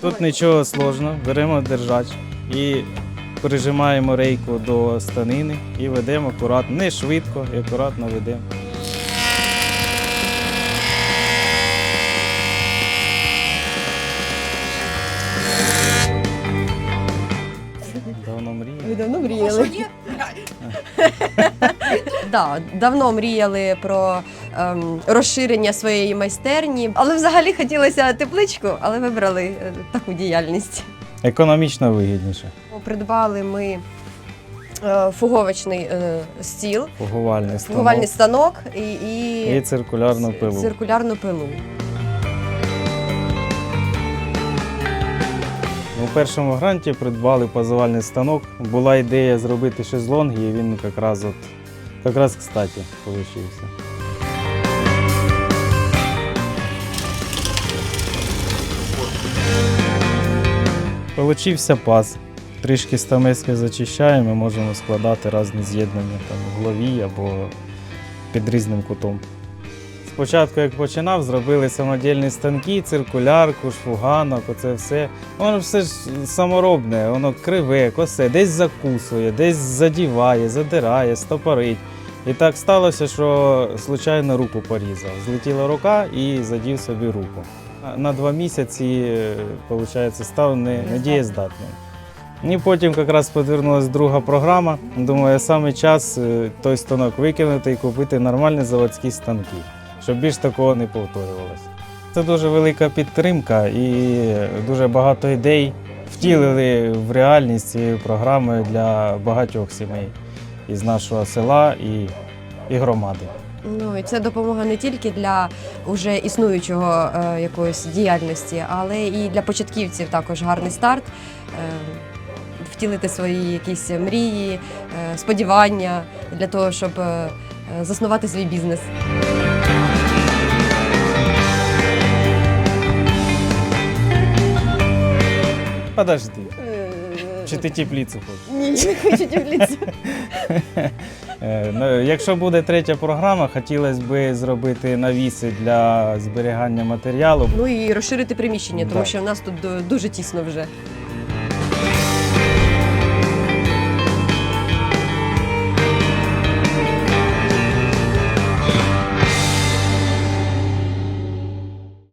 Тут нічого сложного, беремо держач і прижимаємо рейку до станини і ведемо акуратно, не швидко і акуратно ведемо. Давно мріяв. Ви давно мріяли? Да, давно мріяли про ем, розширення своєї майстерні, але взагалі хотілося тепличку, але вибрали е, таку діяльність. Економічно вигідніше. Придбали ми е, фуговичний е, стіл, Фугувальний станок фугувальний станок і, і, і циркулярну пилу. циркулярну пилу. У першому гранті придбали позивальний станок. Була ідея зробити шезлонги, і він якраз от якраз кстати получився. Получився паз. Трішки стамески зачищаємо, можемо складати різні з'єднання там в голові або під різним кутом. Спочатку, як починав, зробили самодільні станки, циркулярку, шфуганок, оце все. Воно все ж саморобне, воно криве, косе, десь закусує, десь задіває, задирає, стопорить. І так сталося, що случайно руку порізав. Злетіла рука і задів собі руку. На- два місяці, виходить, став не, недієздатним. І потім якраз підвернулася друга програма. Думаю, саме час е, той станок викинути і купити нормальні заводські станки щоб більш такого не повторювалося. Це дуже велика підтримка і дуже багато ідей втілили в реальність цією програмою для багатьох сімей із нашого села і, і громади. Ну і це допомога не тільки для уже існуючого е, якоїсь діяльності, але і для початківців також гарний старт. Е, втілити свої якісь мрії, е, сподівання для того, щоб е, заснувати свій бізнес. Подожди, чи ти тепліцю хочеш? Ні, не хочу тепліцю. Е, ну, Якщо буде третя програма, хотілося б зробити навіси для зберігання матеріалу. Ну і розширити приміщення, тому Да. що в нас тут ду- дуже тісно вже.